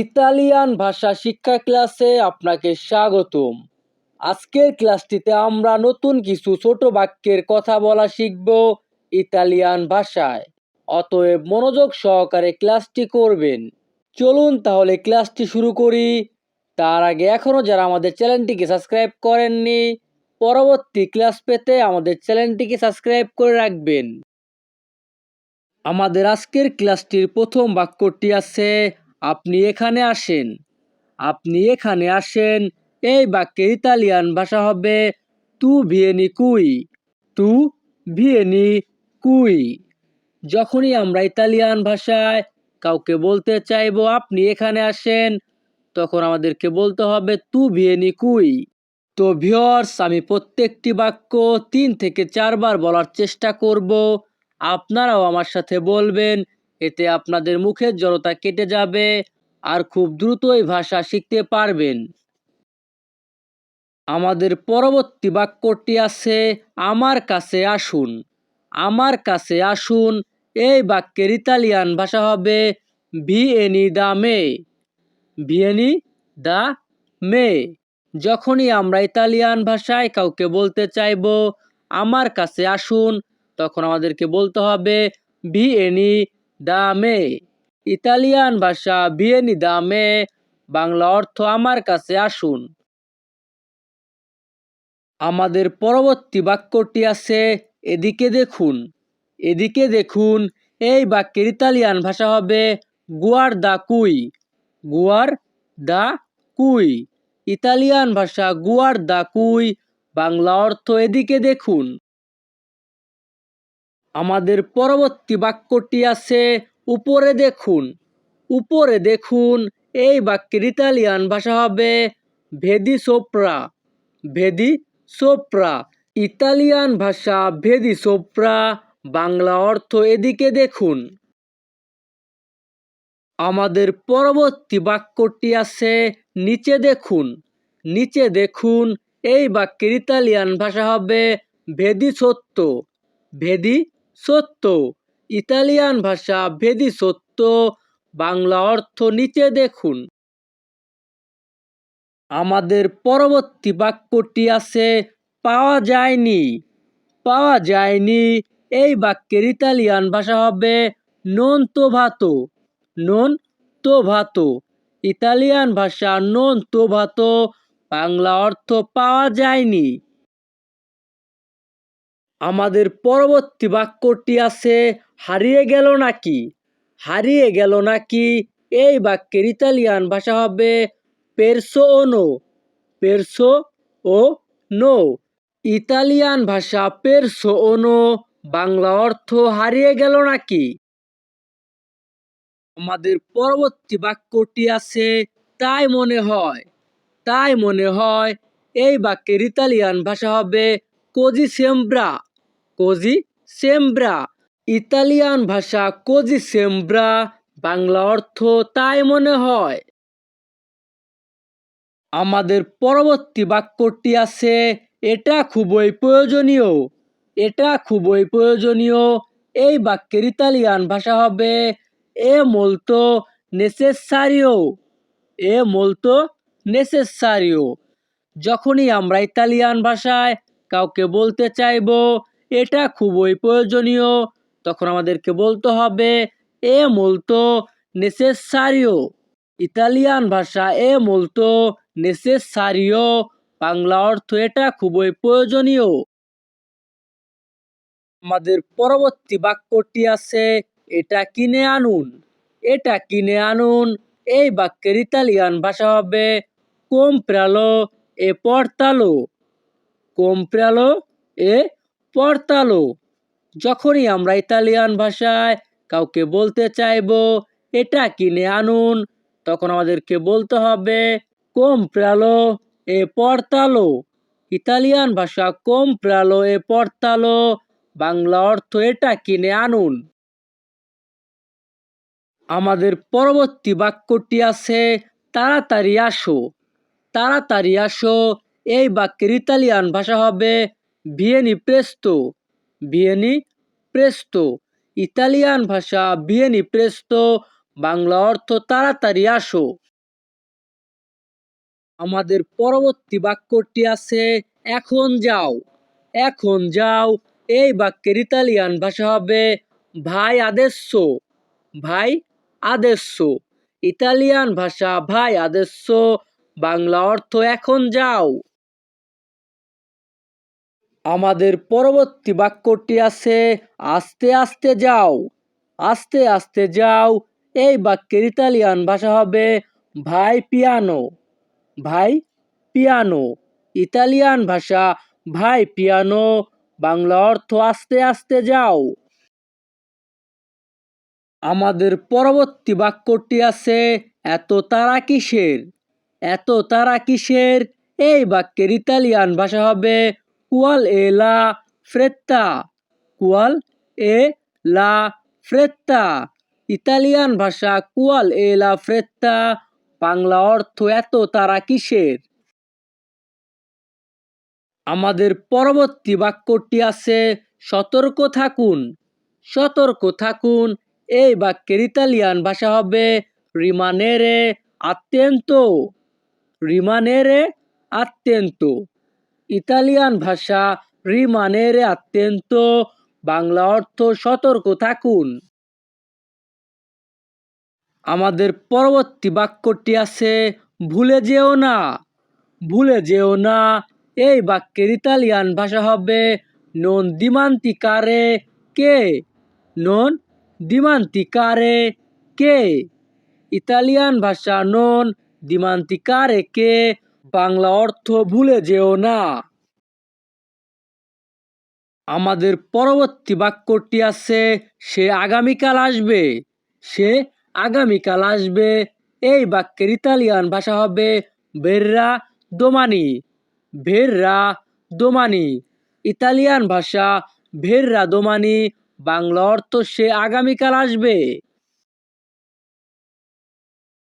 Italian ভাষা শিক্ষা ক্লাসে আপনাকে স্বাগতম। আজকের ক্লাসটিতে আমরা নতুন কিছু ছোট বাক্যের কথা বলা শিখব ইতালিয়ান ভাষায়। অতএব মনোযোগ সহকারে ক্লাসটি করবেন। চলুন তাহলে ক্লাসটি শুরু করি। তার আগে এখনও যারা আমাদের চ্যানেলটিকে সাবস্ক্রাইব করেননি, পরবর্তী ক্লাস পেতে আমাদের চ্যানেলটিকে সাবস্ক্রাইব করে রাখবেন। আমাদের আজকের ক্লাসটির প্রথম বাক্যটি আছে আপনি এখানে আসেন। আপনি এখানে আসেন, এই বাক্যের ইতালিয়ান ভাষা হবে, তু ভিয়েনি কুই। তু ভিয়েনি কুই। যখনই আমরা ইতালিয়ান ভাষায় কাউকে বলতে চাইব, আপনি এখানে আসেন, তখন আমাদেরকে বলতে হবে, তু ভিয়েনি কুই। তো ভিওর্স আমি প্রত্যেকটি বাক্য তিন থেকে চারবার বলার চেষ্টা করব। আপনারাও আমার সাথে বলবেন এতে আপনাদের মুখের জড়তা কেটে যাবে আর খুব দ্রুতই ভাষা শিখতে পারবেন। আমাদের পরবর্তী বাক্যটি আছে, আমার কাছে আসুন। আমার কাছে আসুন এই বাক্যের ইতালিয়ান ভাষা হবে ভিএনি দা মে। ভিএনি দা মে। যখনই আমরা ইতালিয়ান ভাষায় কাউকে বলতে চাইব, আমার কাছে আসুন, তখন আমাদেরকে বলতে হবে ভিএনি দা মে ইতালিয়ান ভাষা ভিএনি দা মে বাংলা অর্থ আমার কাছে আসুন। আমাদের পরবর্তী বাক্যটি আছে, এদিকে দেখুন। এদিকে দেখুন, এই বাক্যের ইতালিয়ান ভাষা হবে গুয়ার দা কুই। গুয়ার দা কুই। ইতালিয়ান ভাষা গুয়ার দা কুই। বাংলা অর্থ, এদিকে দেখুন। আমাদের পরবর্তী বাক্যটি আছে, উপরে দেখুন। উপরে দেখুন, এই বাক্যের ইতালিয়ান ভাষা হবে ভেদি সোপ্রা। ভেদি সোপ্রা। ইতালিয়ান ভাষা ভেদি সোপ্রা। বাংলা অর্থ এদিকে দেখুন। আমাদের পরবর্তী বাক্যটি আছে, নিচে দেখুন। নিচে দেখুন, এই বাক্যের ইতালিয়ান ভাষা হবে ভেদি সত্য। ভেদি সত্য। ইতালিয়ান ভাষা ভেদি সত্য, বাংলা অর্থ নিচে দেখুন। আমাদের পরবর্তী বাক্যটি আছে, পাওয়া যায়নি। পাওয়া যায়নি। এই বাক্যের ইতালিয়ান ভাষা হবে, নন তো ভাতো নন তো ভাতো ইতালিয়ান ভাষা, নন তো ভাতো বাংলা অর্থ, পাওয়া যায়নি। আমাদের পরবর্তী বাক্যটি আছে, হারিয়ে গেল নাকি? হারিয়ে গেল নাকি? এই বাক্যের ইতালিয়ান ভাষা হবে পেরসো ও নো পেরসো ও নো ইতালিয়ান ভাষা পেরসো ও নো বাংলা অর্থ, হারিয়ে গেল নাকি? আমাদের পরবর্তী বাক্যটি আছে, তাই মনে হয়। তাই মনে হয়। এই বাক্যের ইতালিয়ান ভাষা হবে কোজি সেমব্রা কোজি সেমব্রা। ইতালিয়ান ভাষা কোজি সেমব্রা, বাংলা অর্থ তাই মনে হয়। আমাদের পরবর্তী বাক্যটি আছে, এটা খুবই প্রয়োজনীয়, এটা খুবই প্রয়োজনীয়, এই বাক্যের ইতালিয়ান ভাষা হবে, এ মোলতো নেসেসারিও, এ মোলতো নেসেসারিও। যখনই আমরা ইতালিয়ান ভাষায় কাউকে বলতে চাইব এটা খুবই প্রয়োজনীয়। তখন আমাদেরকে বলতে হবে, এ মোলতো নেসেসারিও ইতালিয়ান ভাষা, এ মোলতো নেসেসারিও বাংলা অর্থ, এটা খুবই প্রয়োজনীয়। আমাদের পরবর্তী বাক্যটি আছে, এটা কিনে আনুন। এটা কিনে আনুন। এই বাক্যের ইতালিয়ান ভাষা হবে, কোমপ্রালো এ পর্তালো। কোমপ্রালো এ পর্তালো। যখনই আমরা ইতালিয়ান ভাষায় কাউকে বলতে চাইব, এটা কিনে আনুন, তখন আমাদেরকে বলতে হবে, কোমপ্রালো এ পর্তালো। ইতালিয়ান ভাষা, কোমপ্রালো এ পর্তালো। বাংলা অর্থ, এটা কিনে আনুন। আমাদের পরবর্তী বাক্যটি আছে, তাড়াতাড়ি আসো। তাড়াতাড়ি আসো, এই বাক্যের ইতালিয়ান ভাষা হবে ভিয়েনি প্রেস্তো ভিয়েনি প্রেস্তো ইতালিয়ান ভাষা ভিয়েনি প্রেস্তো বাংলা অর্থ তাড়াতাড়ি আসো। আমাদের পরবর্তী বাক্যটি আছে, এখন যাও এখন যাও, এই বাক্যের ইতালিয়ান ভাষা হবে, ভাই আদেsso ভাই আদেsso ইতালিয়ান ভাষা, ভাই আদেsso বাংলা অর্থ এখন যাও। আমাদের পরবর্তী বাক্যটি আছে, আস্তে আস্তে যাও, আস্তে আস্তে যাও। এই বাক্যের ইতালিয়ান ভাষা হবে, ভাই পিয়ানো ভাই পিয়ানো। ইতালিয়ান ভাষা, ভাই পিয়ানো। বাংলা অর্থ, আস্তে আস্তে যাও। আমাদের পরবর্তী বাক্যটি আছে, এত তারা কিসের? এত তারা কিসের? এই বাক্যের ইতালিয়ান ভাষা হবে কুয়াল এ লা ফ্রেত্তা, কুয়াল এ লা ফ্রেত্তা। ইতালিয়ান ভাষা কুয়াল এ লা ফ্রেত্তা, বাংলা অর্থ এত তারা কিসের? আমাদের পরবর্তী বাক্যটি আছে, সতর্ক থাকুন। সতর্ক থাকুন, এই বাক্যের ইতালিয়ান ভাষা হবে রিমানেরে আত্যন্ত রিমানেরে আত্যন্ত ইতালিয়ান ভাষা রিমানেরে আত্যন্ত বাংলা অর্থ সতর্ক থাকুন। আমাদের পরবর্তী বাক্যটি আছে, ভুলে যেও না, ভুলে যেও না। এই বাক্যের ইতালিয়ান ভাষা হবে নন দিমান্তিকারে কে নন দিমান্তিকারে কে ইতালিয়ান ভাষা নন দিমান্তিকারে কে বাংলা অর্থ ভুলে যেও না। আমাদের পরবর্তী বাক্যটি আছে, সে আগামীকাল আসবে, সে আগামীকাল আসবে। এই বাক্যের ইতালিয়ান ভাষা হবে, ভেররা দোমানি ভেররা দোমানি। ইতালিয়ান ভাষা, ভেররা দোমানি। বাংলা অর্থ, সে আগামীকাল আসবে।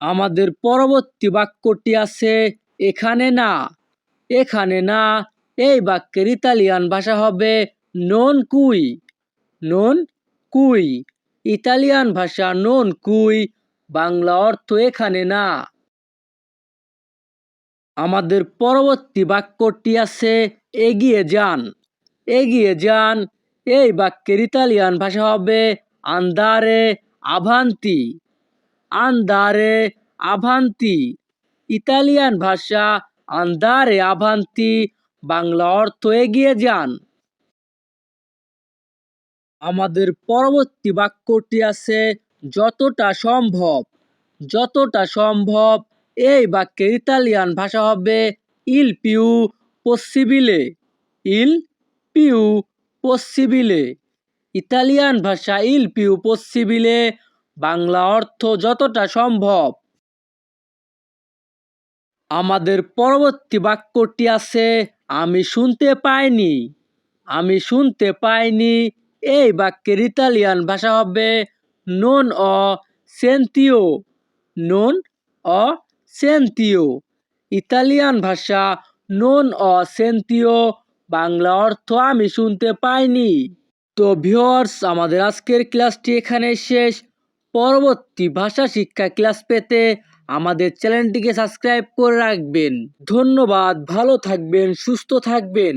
আমাদের পরবর্তী বাক্যটি আছে এখানে না এখানে না, এই বাক্যের ইতালিয়ান ভাষা হবে নন কুই নন কুই ইতালিয়ান ভাষা নন কুই বাংলা অর্থ এখানে না। আমাদের পরবর্তী বাক্যটি আছে এগিয়ে যান এগিয়ে যান, এই বাক্যের ইতালিয়ান ভাষা হবে আন্দারে আভান্তি আন্দারে আভান্তি। ইতালিয়ান ভাষা আন্দারে আভান্তি, বাংলা অর্থ এগিয়ে যান। আমাদের পরবর্তী বাক্যটি আছে, যতটা সম্ভব যতটা সম্ভব। এই বাক্যে ইতালিয়ান ভাষা হবে, ইল পিউ পসিবিলে। ইল পিউ পসিবিলে। ইতালিয়ান ভাষা, ইল পিউ পসিবিলে। বাংলা অর্থ, যতটা সম্ভব। আমাদের পরবর্তী বাক্যটি আছে, আমি শুনতে পাইনি। আমি শুনতে পাইনি। এই বাক্যের ইতালিয়ান ভাষা হবে নন অ সেন্তিও নন অ সেন্তিও ইতালিয়ান ভাষা নন অ সেন্তিও বাংলা অর্থ, আমি শুনতে পাইনি। তো ভিওয়ার্স আমাদের আজকের ক্লাসটি এখানে শেষ। পরবর্তী ভাষা শিক্ষা ক্লাস পেতে আমাদের চ্যানেলটিকে সাবস্ক্রাইব করে রাখবেন। ধন্যবাদ ভালো থাকবেন সুস্থ থাকবেন।